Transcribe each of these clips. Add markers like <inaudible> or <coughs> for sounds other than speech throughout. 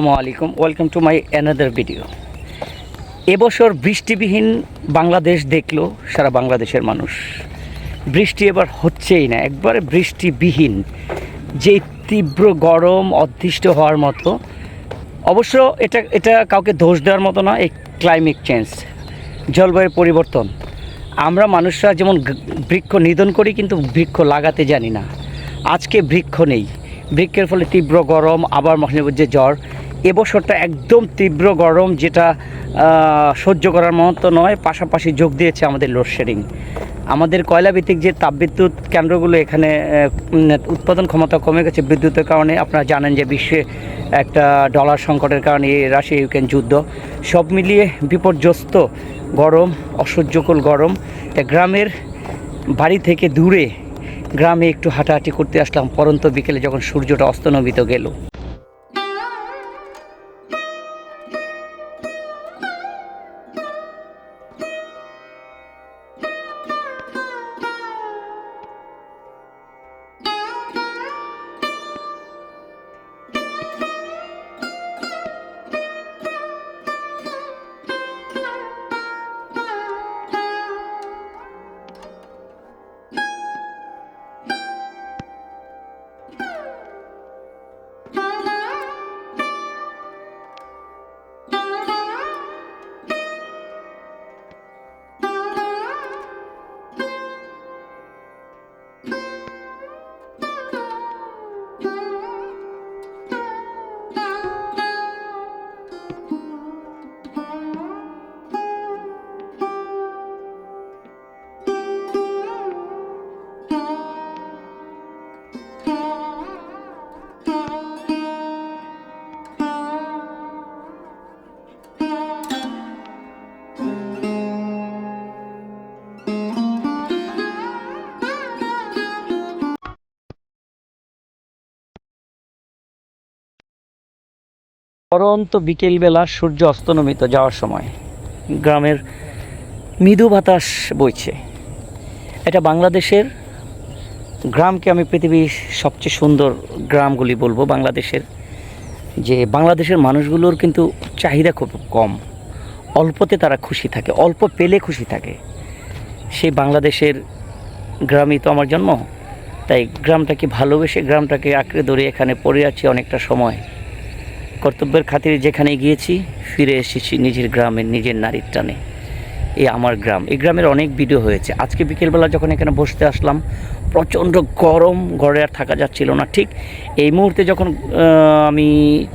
আসসালামু আলাইকুম। Welcome to my another video এবছর বৃষ্টিবিহীন বাংলাদেশ দেখল সারা বাংলাদেশের মানুষ। বৃষ্টি এবার হচ্ছেই না, একবারে বৃষ্টিবিহীন। যে তীব্র গরম অদৃষ্ট হওয়ার মতো, অবশ্য এটা এটা কাউকে দোষ দেওয়ার মতো না, এই ক্লাইমেট চেঞ্জ জলবায়ুর পরিবর্তন। আমরা মানুষরা যেমন বৃক্ষ নিধন করি, কিন্তু বৃক্ষ লাগাতে জানি না। আজকে বৃক্ষ নেই। বৃক্ষের ফলে তীব্র গরম, আবার মধ্যে জ্বর এবছরটা একদম তীব্র গরম যেটা সহ্য করার মতো নয়, পাশাপাশি যোগ দিয়েছে আমাদের লোডশেডিং আমাদের কয়লাভিত্তিক যে তাপবিদ্যুৎ কেন্দ্রগুলো এখানে উৎপাদন ক্ষমতা কমে গেছে বিদ্যুতের কারণে, আপনারা জানেন যে বিশ্বে একটা ডলার সংকটের কারণে এই রাশিয়া ইউক্রেন যুদ্ধ। সব মিলিয়ে বিপর্যস্ত গরম, অসহ্যকর গরম। তা গ্রামের বাড়ি থেকে দূরে, গ্রামে একটু হাঁটাহাঁটি করতে আসলাম, পরন্ত বিকেলে যখন সূর্যটা অস্তনবিত গেল। Bye. পরন্ত বিকেলবেলা সূর্য অস্তনমিত যাওয়ার সময় গ্রামের মৃদু বাতাস বইছে। এটা বাংলাদেশের গ্রামকে আমি পৃথিবীর সবচেয়ে সুন্দর গ্রামগুলি বলব। বাংলাদেশের যে বাংলাদেশের মানুষগুলোর কিন্তু চাহিদা খুব কম। অল্পতে তারা খুশি থাকে, অল্প পেলে খুশি থাকে। সেই বাংলাদেশের গ্রামই তো আমার জন্ম। তাই গ্রামটাকে ভালোবেসে গ্রামটাকে আঁকড়ে ধরে এখানে পড়ে আছি অনেকটা সময়। কর্তব্যের খাতিরে যেখানে গিয়েছি, ফিরে এসেছি নিজের গ্রামের নিজের নারীর টানে। এই আমার গ্রাম। এই গ্রামের অনেক ভিডিও হয়েছে। আজকে বিকেলবেলা যখন এখানে বসতে আসলাম, প্রচণ্ড গরম, ঘরে আর থাকা যাচ্ছিল না। ঠিক এই মুহূর্তে যখন আমি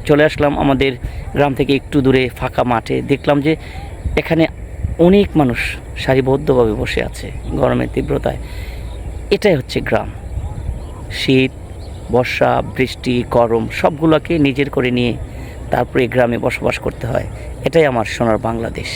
চলে আসলাম আমাদের গ্রাম থেকে একটু দূরে ফাঁকা মাঠে, দেখলাম যে এখানে অনেক মানুষ সারিবদ্ধভাবে বসে আছে গরমের তীব্রতায়। এটাই হচ্ছে গ্রাম। শীত, বর্ষা, বৃষ্টি, গরম, সবগুলোকে নিজের করে নিয়ে তারপরে গ্রামে বসবাস করতে হয়। এটাই আমার সোনার বাংলাদেশ।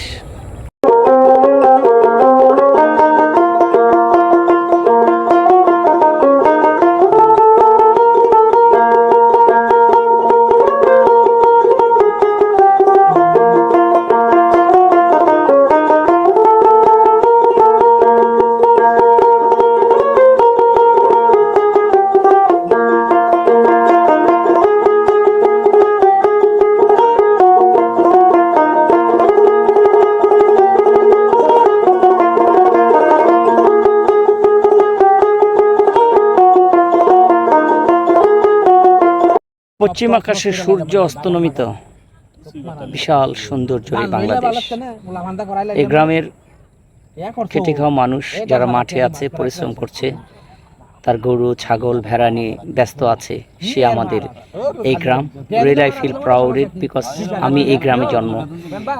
পশ্চিম আকাশে সূর্য অস্ত নমিত বিশাল সৌন্দর্য এই বাংলাদেশ। এই গ্রামের খেটে খাওয়া মানুষ যারা মাঠে আছে, পরিশ্রম করছে, তার গরু, ছাগল, ভেড়া নিয়ে ব্যস্ত আছে। সে আমাদের এই গ্রাম। Real I feel proud it because আমি এই গ্রামে জন্ম।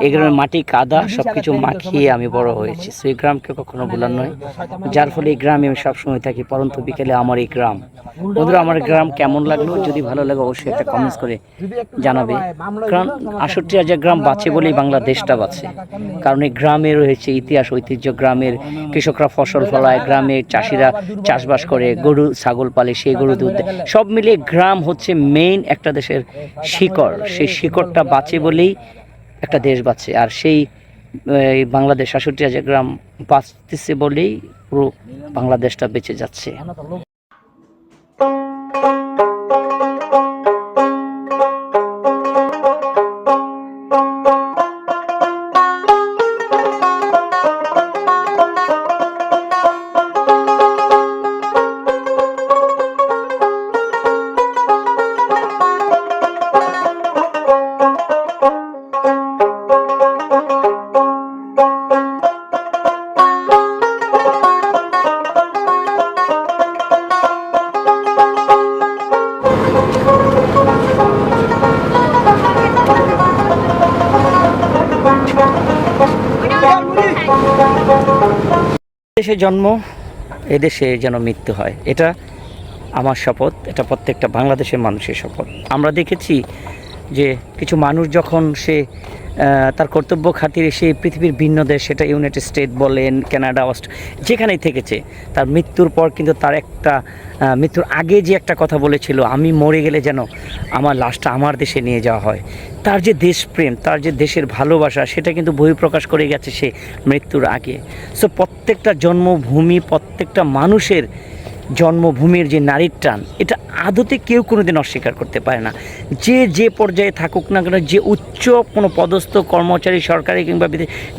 এই গ্রামের মাটি, কাদা সব কিছু মাখিয়ে আমি বড় হয়েছি। সো এই গ্রামকে কখনো ভুলার নয়। যার ফলে এই গ্রামে আমি সবসময় থাকি। পরন্ত বিকেলে আমার এই গ্রাম। বন্ধুরা, আমার গ্রাম কেমন লাগল? যদি ভালো লাগে, অবশ্যই একটা কমেন্টস করে জানাবে। কারণ আষট্টি হাজার গ্রাম বাঁচে বলেই বাংলাদেশটা বাঁচে। কারণ এই গ্রামে রয়েছে ইতিহাস, ঐতিহ্য। গ্রামের কৃষকরা ফসল ফলায়, গ্রামের চাষিরা চাষবাস করে, গরু, ছাগল পালে, সেই গরু, দুধ। সব মিলিয়ে গ্রাম হচ্ছে মেইন একটা দেশের শিকড়। সেই শিকড়টা বাঁচে বলেই একটা দেশ বাঁচে। আর সেই বাংলাদেশ আশুটিয়া যে গ্রাম বাঁচতেছে বলেই পুরো বাংলাদেশটা বেঁচে যাচ্ছে। দেশে জন্ম, এদেশে যেন মৃত্যু হয়। এটা আমার শপথ, এটা প্রত্যেকটা বাংলাদেশের মানুষের শপথ। আমরা দেখেছি যে কিছু মানুষ যখন সে তার কর্তব্য খাতিরে সে পৃথিবীর ভিন্ন দেশ, সেটা ইউনাইটেড স্টেট বলেন, কানাডা, অস্ট, যেখানেই থেকেছে, তার মৃত্যুর পর কিন্তু তার একটা মৃত্যুর আগে যে একটা কথা বলেছিল, আমি মরে গেলে যেন আমার লাশটা আমার দেশে নিয়ে যাওয়া হয়। তার যে দেশপ্রেম, তার যে দেশের ভালোবাসা, সেটা কিন্তু বহিঃপ্রকাশ করে গেছে সে মৃত্যুর আগে। সো প্রত্যেকটা জন্মভূমি, প্রত্যেকটা মানুষের জন্মভূমির যে নারীর টান, এটা আদতে কেউ কোনোদিন অস্বীকার করতে পারে না। যে যে পর্যায়ে থাকুক না কেন, যে উচ্চ কোনো পদস্থ কর্মচারী সরকারি কিংবা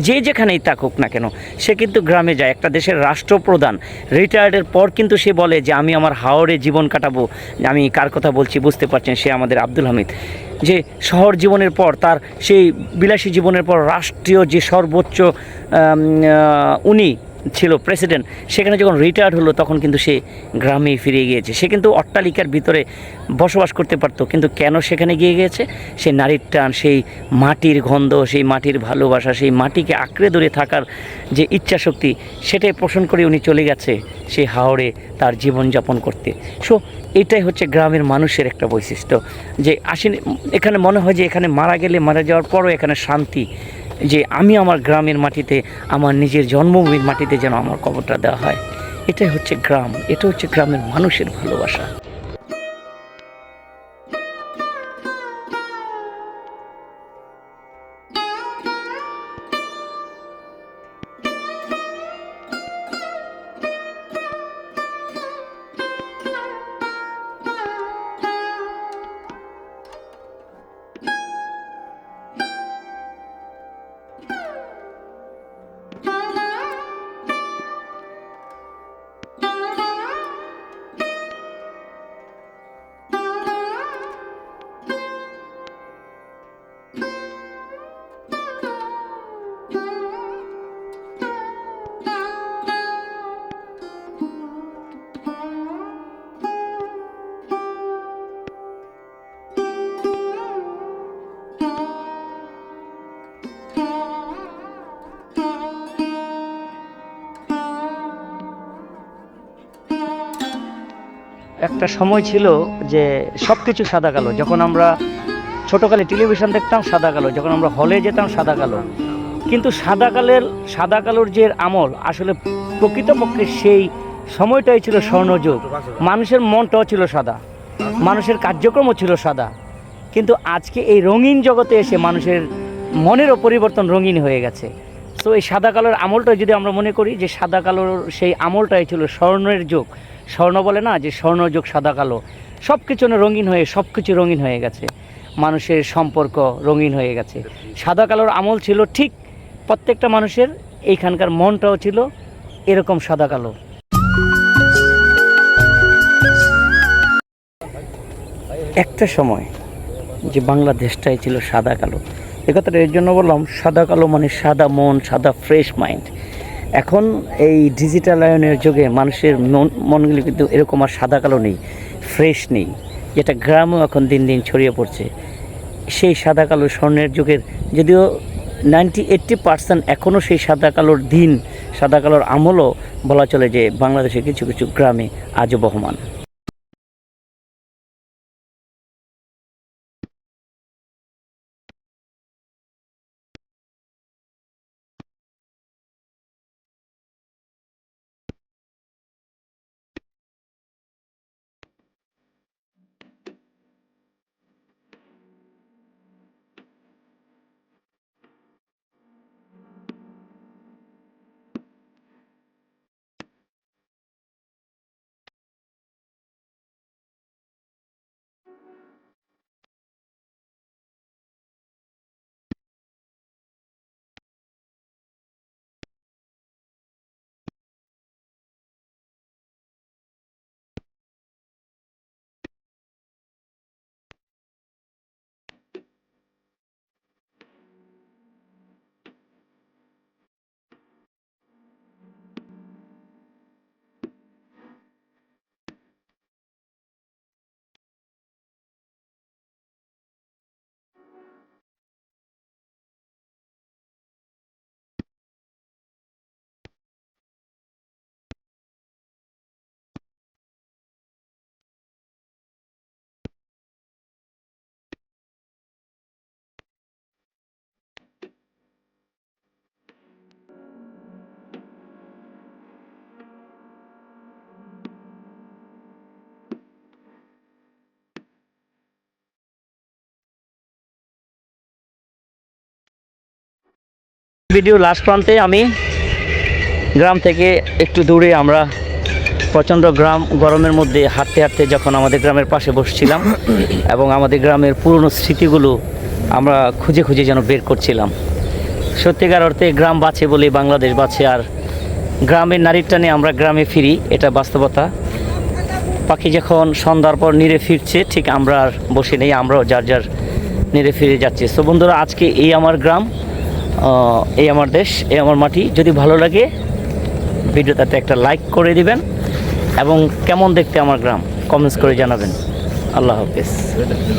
যে যেখানেই থাকুক না কেন, সে কিন্তু গ্রামে যায়। একটা দেশের রাষ্ট্রপ্রধান রিটায়ার্ডের পর কিন্তু সে বলে যে, আমি আমার হাওড়ে জীবন কাটাবো। আমি কার কথা বলছি বুঝতে পারছেন, সে আমাদের আব্দুল হামিদ। যে শহর জীবনের পর তার সেই বিলাসী জীবনের পর রাষ্ট্রীয় যে সর্বোচ্চ উনি ছিল প্রেসিডেন্ট, সেখানে যখন রিটায়ার্ড হলো তখন কিন্তু সে গ্রামে ফিরে গিয়েছে। সে কিন্তু অট্টালিকার ভিতরে বসবাস করতে পারতো, কিন্তু কেন সেখানে গিয়ে গিয়েছে? সেই নারীর টান, সেই মাটির গন্ধ, সেই মাটির ভালোবাসা, সেই মাটিকে আঁকড়ে ধরে থাকার যে ইচ্ছা শক্তি সেটাই পোষণ করে উনি চলে গেছে সেই হাওড়ে তার জীবনযাপন করতে। সো, এটাই হচ্ছে গ্রামের মানুষের একটা বৈশিষ্ট্য, যে আসেন, এখানে মনে হয় যে এখানে মারা গেলে মারা যাওয়ার পরও এখানে শান্তি যে আমি আমার গ্রামের মাটিতে, আমার নিজের জন্মভূমির মাটিতে যেন আমার কবরটা দেওয়া হয়। এটাই হচ্ছে গ্রাম, এটা হচ্ছে গ্রামের মানুষের ভালোবাসা। একটা সময় ছিল যে সব কিছু সাদা কালো। যখন আমরা ছোটোকালে টেলিভিশন দেখতাম, সাদা কালো। যখন আমরা হলে যেতাম, সাদা কালো। কিন্তু সাদা কালের, সাদা কালোর যে আমল, আসলে প্রকৃতপক্ষে সেই সময়টাই ছিল স্বর্ণযুগ। মানুষের মনটাও ছিল সাদা। মানুষের কার্যক্রমও ছিল সাদা। কিন্তু আজকে এই রঙিন জগতে এসে মানুষের মনেরও পরিবর্তন রঙিন হয়ে গেছে। তো এই সাদা কালোর আমলটা যদি আমরা মনে করি যে সাদা কালোর সেই আমলটাই ছিল স্বর্ণের যুগ। স্বর্ণ বলে না যে স্বর্ণযুগ সাদা কালো। সব কিছু রঙিন হয়ে সব কিছু রঙিন হয়ে গেছে। মানুষের সম্পর্ক রঙিন হয়ে গেছে। সাদা কালোর আমল ছিল ঠিক প্রত্যেকটা মানুষের, এইখানকার মনটাও ছিল এরকম সাদা কালো। একটা সময় যে বাংলাদেশটাই ছিল সাদা কালো এ কথাটা এর জন্য বললাম, সাদা কালো মানে সাদা মন, সাদা ফ্রেশ মাইন্ড এখন এই ডিজিটালায়নের যুগে মানুষের মন, মনগুলি কিন্তু এরকম আর সাদা কালো নেই ফ্রেশ নেই। যেটা গ্রামও এখন দিন দিন ছড়িয়ে পড়ছে। সেই সাদা কালো স্বর্ণের যুগের, যদিও নাইনটি এইট্টি পার্সেন্ট এখনও সেই সাদা কালোর দিন, সাদা কালোর আমলও বলা চলে যে বাংলাদেশের কিছু কিছু গ্রামে আজও বহমান। ভিডিও লাস্ট প্রান্তে আমি গ্রাম থেকে একটু দূরে আমরা প্রচণ্ড গ্রাম গরমের মধ্যে হাঁটতে হাঁটতে যখন আমাদের গ্রামের পাশে বসছিলাম <coughs> এবং আমাদের গ্রামের পুরনো স্মৃতিগুলো আমরা খুঁজে খুঁজে যেন বের করছিলাম। সত্যিকার অর্থে গ্রাম বাঁচে বলে বাংলাদেশ বাঁচে আর গ্রামের নারীর টানে আমরা গ্রামে ফিরি এটা বাস্তবতা। পাখি যখন সন্ধ্যার পর নিরে ফিরছে ঠিক আমরা আর বসে নেই আমরাও যার যার নিরে ফিরে যাচ্ছি। তো বন্ধুরা আজকে এই আমার গ্রাম এই আমার দেশ, এই আমার মাটি। যদি ভালো লাগে, ভিডিওটাতে একটা লাইক করে দিবেন এবং কেমন দেখতে আমার গ্রাম কমেন্টস করে জানাবেন। আল্লাহ হাফিজ।